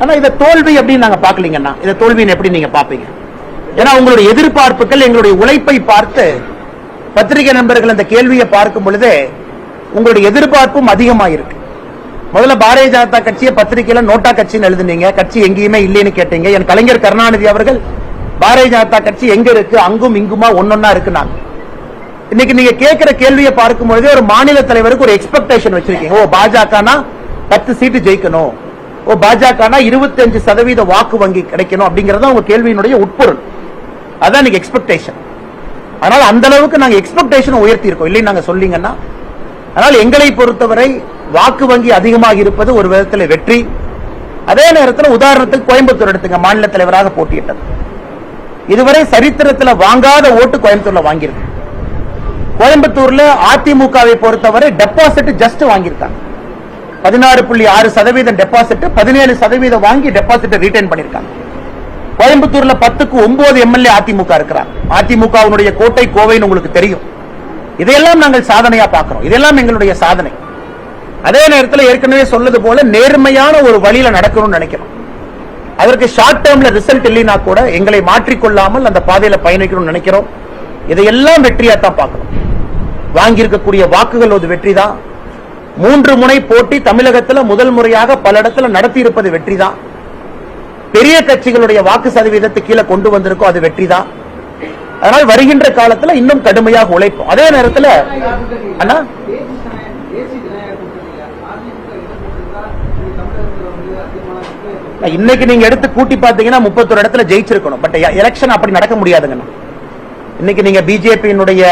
ஆனா இதை தோல்வி அப்படின்னு நாங்க பாக்கலீங்கன்னா இதை தோல்வின்னு எப்படி நீங்க பாப்பீங்க ஏன்னா உங்களுடைய எதிர்பார்ப்புகள் எங்களுடைய உழைப்பை பார்த்து பத்திரிகை நண்பர்கள் அந்த கேள்வியை பார்க்கும் பொழுது உங்களுடைய எதிர்பார்ப்பும் அதிகமா இருக்கு முதல்ல பாரதிய ஜனதா கட்சியை பத்திரிகையில நோட்டா கட்சின்னு எழுதுனீங்க. கட்சி எங்கேயுமே இல்லைன்னு கேட்டீங்க. என் கலைஞர் கருணாநிதி அவர்கள் பாரதிய ஜனதா கட்சி எங்க இருக்கு அங்கும் இங்குமா ஒன்னொன்னா இருக்குனாங்க இன்னைக்கு நீங்க கேட்கிற கேள்வியை பார்க்கும் பொழுது ஒரு மாநில தலைவருக்கு ஒரு எக்ஸ்பெக்டேஷன் வச்சிருக்கீங்க. ஓ பாஜகனா பத்து சீட்டு ஜெயிக்கணும். ஓ பாஜகனா இருபத்தஞ்சு சதவீத வாக்கு வங்கி கிடைக்கணும் அப்படிங்கறது உங்க கேள்வியினுடைய உட்பொருள். அதான் இன்னைக்கு எக்ஸ்பெக்டேஷன் அதனால அந்த அளவுக்கு நாங்க எக்ஸ்பெக்டேஷன் உயர்த்தி இருக்கோம் இல்லைன்னு நாங்க சொல்லீங்கன்னா அதனால் எங்களை பொறுத்தவரை வாக்கு வங்கி அதிகமாக இருப்பது ஒரு விதத்தில் வெற்றி. அதே நேரத்தில் உதாரணத்துக்கு கோயம்புத்தூர் எடுத்துங்க மாநில தலைவராக போட்டியிட்டது. இதுவரை சரித்திரத்தில் வாங்காத ஓட்டு கோயம்புத்தூர்ல வாங்கியிருக்கு கோயம்புத்தூர்ல அதிமுகவை பொறுத்தவரை டெபாசிட் ஜஸ்ட் வாங்கியிருக்காங்க. பதினாறு புள்ளி ஆறு சதவீதம் டெபாசிட் பதினேழு சதவீதம் வாங்கி டெபாசிட் ரிட்டைன் பண்ணிருக்காங்க கோயம்புத்தூர்ல பத்துக்கு ஒன்பது எம்எல்ஏ அதிமுக இருக்கிறார் அதிமுகவினுடைய கோட்டை கோவைன்னு உங்களுக்கு தெரியும். இதையெல்லாம் நாங்கள் சாதனையா பார்க்கிறோம். இதெல்லாம் எங்களுடைய சாதனை. அதே நேரத்தில் ஏற்கனவே சொன்னது போல நேர்மையான ஒரு வழியில நடக்கணும்னு நினைக்கிறோம். அதற்கு ஷார்ட் டேர்ம்ல ரிசல்ட் இல்லைனா கூட எங்களை மாற்றிக்கொள்ளாமல் அந்த பாதையில பயணிக்கணும்னு நினைக்கிறோம். இதையெல்லாம் வெற்றியா தான் பார்க்கணும் வாங்கியிருக்கக்கூடிய வாக்குகள் ஒரு வெற்றிதான். மூன்று முனை போட்டி தமிழகத்தில் முதல் முறையாக பல இடத்துல நடத்தி இருப்பது வெற்றிதான். பெரிய கட்சிகளுடைய வாக்கு சதவீதத்தை கீழே கொண்டு வந்திருக்கோம் அது வெற்றிதான். அதனால் வருகின்ற காலத்தில் இன்னும் கடுமையாக உழைப்போம். அதே நேரத்தில் அண்ணா? இன்னைக்கு நீங்க எடுத்து கூட்டி பாத்தீங்கன்னா முப்பத்தொரு இடத்துல ஜெயிச்சிருக்கணும். பட் எலெக்ஷன் அப்படி நடக்க முடியாதுங்கண்ணா. இன்னைக்கு நீங்க பிஜேபியினுடைய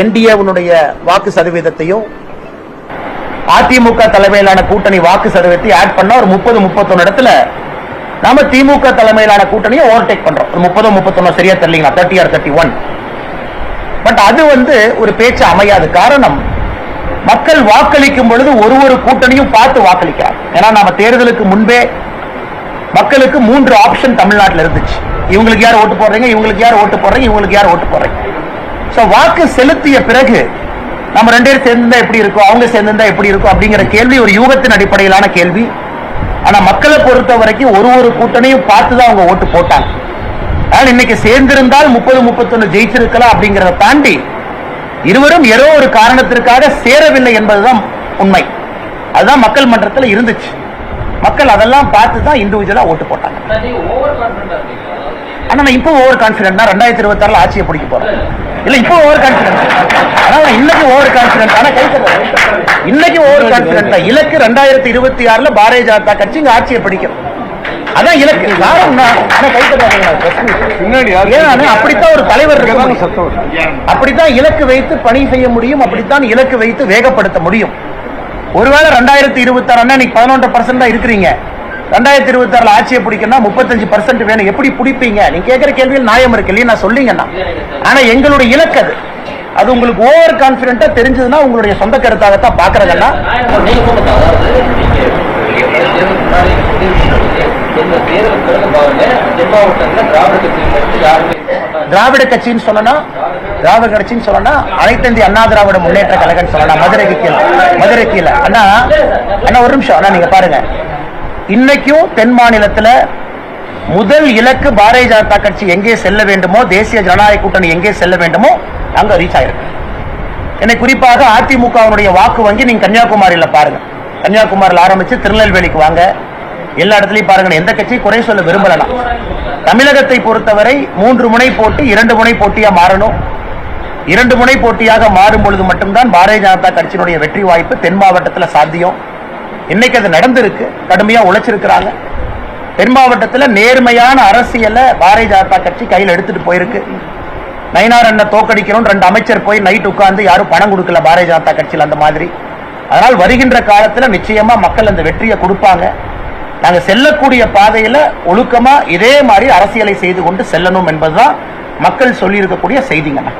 என்டிஏவுடைய வாக்கு சதவீதத்தையும் அதிமுக தலைமையிலான கூட்டணி வாக்கு சதவீதத்தை ஆட் பண்ண ஒரு முப்பது முப்பத்தொன்னு இடத்துல நாம திமுக தலைமையிலான கூட்டணியை ஓவர்டேக் பண்றோம். ஒரு முப்பதோ முப்பத்தொன்னு சரியா தெரியலீங்களா? Thirty or thirty one but அது வந்து ஒரு பேச்சு அமையாது. காரணம் மக்கள் வாக்களிக்கும் பொழுது ஒரு ஒரு கூட்டணியும் பார்த்து வாக்களிக்கிறார். ஏன்னா நாம தேர்தலுக்கு முன்பே மக்களுக்கு மூன்று ஆப்ஷன் தமிழ்நாட்டில் இருந்துச்சு. இவங்களுக்கு யார் ஓட்டு போடுறீங்க? இவங்களுக்கு யார் ஓட்டு போடுறீங்க? இவங்களுக்கு யார் ஓட்டு போடுறீங்க? சோ வாக்கு செலுத்திய பிறகு நம்ம ரெண்டு பேரும் சேர்ந்திருந்தா எப்படி இருக்கும்? அவங்க சேர்ந்திருந்தா எப்படி இருக்கும்? அப்படிங்கிற கேள்வி ஒரு யூகத்தின் அடிப்படையிலான கேள்வி. ஆனா மக்களை பொறுத்த வரைக்கும் ஒரு ஒரு கூட்டணியும் பார்த்து தான் அவங்க ஓட்டு போட்டாங்க. ஆனால் இன்னைக்கு சேர்ந்திருந்தால் முப்பது முப்பத்தொன்னு ஜெயிச்சிருக்கலாம் அப்படிங்கறத தாண்டி இருவரும் ஏதோ ஒரு காரணத்திற்காக சேரவில்லை என்பதுதான் உண்மை. அதுதான் மக்கள் மன்றத்தில் இருந்துச்சு. மக்கள் அதெல்லாம் பார்த்து தான் இண்டிவிஜுவலா ஓட்டு போட்டாங்க. ஆனா நான் இப்போ ஓவர் கான்பிடன்ட் ரெண்டாயிரத்தி இருபத்தி ஆறுல ஆட்சியை பிடிக்க போறேன். இல்ல இப்போ ஓவர் கான்பிடன்ட் ஆனா நான் இன்னைக்கு ஓவர் கான்பிடன்ட் ஆனா கை. இன்னைக்கு ஓவர் கான்பிடன்ட் தான் இலக்கு ரெண்டாயிரத்தி இருபத்தி ஆறுல பாரதிய ஜனதா கட்சி இங்க ஆட்சியை பிடிக்கும். அதான் இலக்கு. ஏன்னா அப்படித்தான் ஒரு தலைவர். அப்படித்தான் இலக்கு வைத்து பணி செய்ய முடியும். அப்படித்தான் இலக்கு வைத்து வேகப்படுத்த முடியும். ஒருவேளை ரெண்டாயிரத்தி இருபத்தி ஆறு இன்னைக்கு பதினொன்று பர்சன்ட் தான் இருக்கிறீங்க. ரெண்டாயிரத்தி இருபத்தி ஆறுல ஆட்சியை பிடிக்கணும்னா முப்பத்தஞ்சு பர்சன்ட் வேணும். எப்படி பிடிப்பீங்க? நீங்க கேட்கிற கேள்வியில் நியாயம் இருக்கு. இல்லையா நான் சொல்லிங்கண்ணா ஆனா எங்களுடைய இலக்கு அது. அது உங்களுக்கு ஓவர் கான்பிடண்டா தெரிஞ்சதுன்னா உங்களுடைய சொந்த கருத்தாகத்தான் பாக்குறதெல்லாம் திராவிட கட்சின்னு சொல்லனா திராவிட கட்சின்னு சொல்லனா அனைத்தந்தி அண்ணா திராவிட முன்னேற்ற கழகம் சொல்லலாம் மதுரைக்கு கீழே மதுரை கீழே. அண்ணா அண்ணா ஒரு நிமிஷம் அண்ணா நீங்க பாருங்க. இன்னைக்கும் தென் மாநிலத்துல முதல் இலக்கு பாரதிய ஜனதா கட்சி எங்கே செல்ல வேண்டுமோ தேசிய ஜனநாயக கூட்டணி எங்கே செல்ல வேண்டுமோ அங்க ரீச் ஆயிருக்கு. என்னை குறிப்பாக அதிமுகவினுடைய வாக்கு வங்கி நீங்க கன்னியாகுமரியில பாருங்க. கன்னியாகுமரியில் ஆரம்பிச்சு திருநெல்வேலிக்கு வாங்க. எல்லா இடத்துலயும் பாருங்க எந்த கட்சியும் குறை சொல்ல விரும்பலாம் தமிழகத்தை பொறுத்தவரை மூன்று முனை போட்டி இரண்டு முனை போட்டியா மாறணும். இரண்டு முனை போட்டியாக மாறும் பொழுது மட்டும்தான் பாரதிய ஜனதா கட்சியினுடைய வெற்றி வாய்ப்பு தென் மாவட்டத்தில் சாத்தியம். இன்னைக்கு அது நடந்திருக்கு. கடுமையா உழைச்சிருக்கிறாங்க. தென் மாவட்டத்தில் நேர்மையான அரசியலை பாரதிய ஜனதா கட்சி கையில் எடுத்துட்டு போயிருக்கு. நயினார் அண்ணன் தோக்கடிக்கணும் ரெண்டு அமைச்சர் போய் நைட் உட்கார்ந்து யாரும் பணம் கொடுக்கல பாரதிய ஜனதா கட்சியில் அந்த மாதிரி. அதனால் வருகின்ற காலத்தில் நிச்சயமா மக்கள் அந்த வெற்றியை கொடுப்பாங்க. நாங்கள் செல்லக்கூடிய பாதையில ஒழுக்கமா இதே மாதிரி அரசியலை செய்து கொண்டு செல்லணும் என்பதுதான் மக்கள் சொல்லியிருக்கக்கூடிய செய்திங்கண்ணா